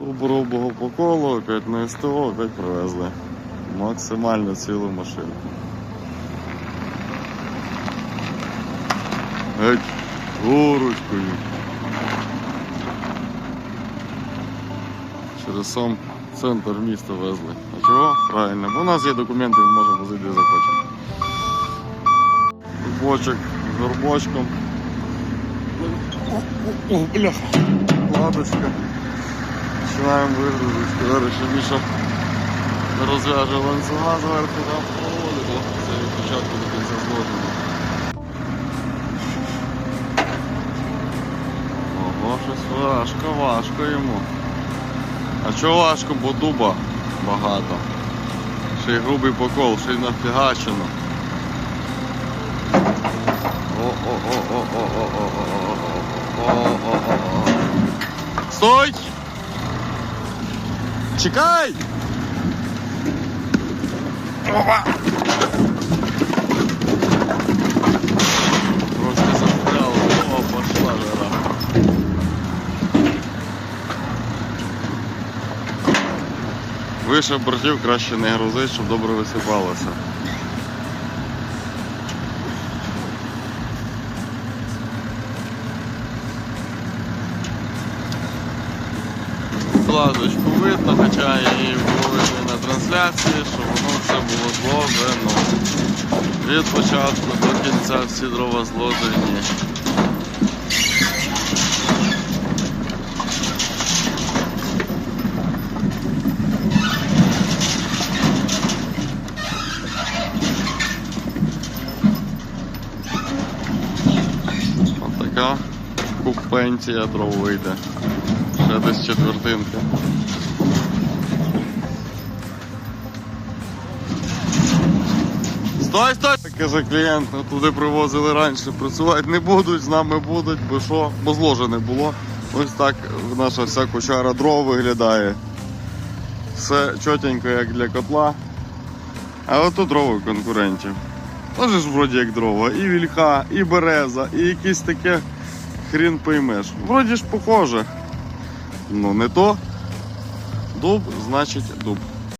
Грубого по колу, опять на СТО, опять привезли. Максимально цілу машину. Геть, горочкою. Через сам центр міста везли. А чого? Правильно. Бо у нас є документи, ми можемо возити захочемо. Бочок з горбочком. О, бляха. Ладочка. Починаємо вигрузочку. Зараз ще Міша розв'яже ланцюга зверху там проводить. Це від початку до кінця зложено. Ого, щось важко, важко йому. А чого важко, бо дуба багато. Ще й грубий покол, ще й нафігачено. Стой! Чекай! Опа! Трошки застрял. о, пошла жара. Вище бортів краще не грузить, щоб добре висипалося. Лазочку видно, хоча і було видно на трансляції, що воно все було зложено. Від початку до кінця всі дрова зложені. Ось така купенція дров вийде. Ще десь четвертинка. Стой, стой! Каже клієнт, ну, туди привозили раніше, працювати не будуть, з нами будуть, бо що, бо зложене було. Ось так наша вся кучара дров виглядає. Все чотенько, як для котла. А ото дрова конкурентів. Тоже ж вроді як дрова. І вільха, і береза, і якесь таке хрін поймеш. Вроді ж похоже. Ну не то. Дуб значить дуб.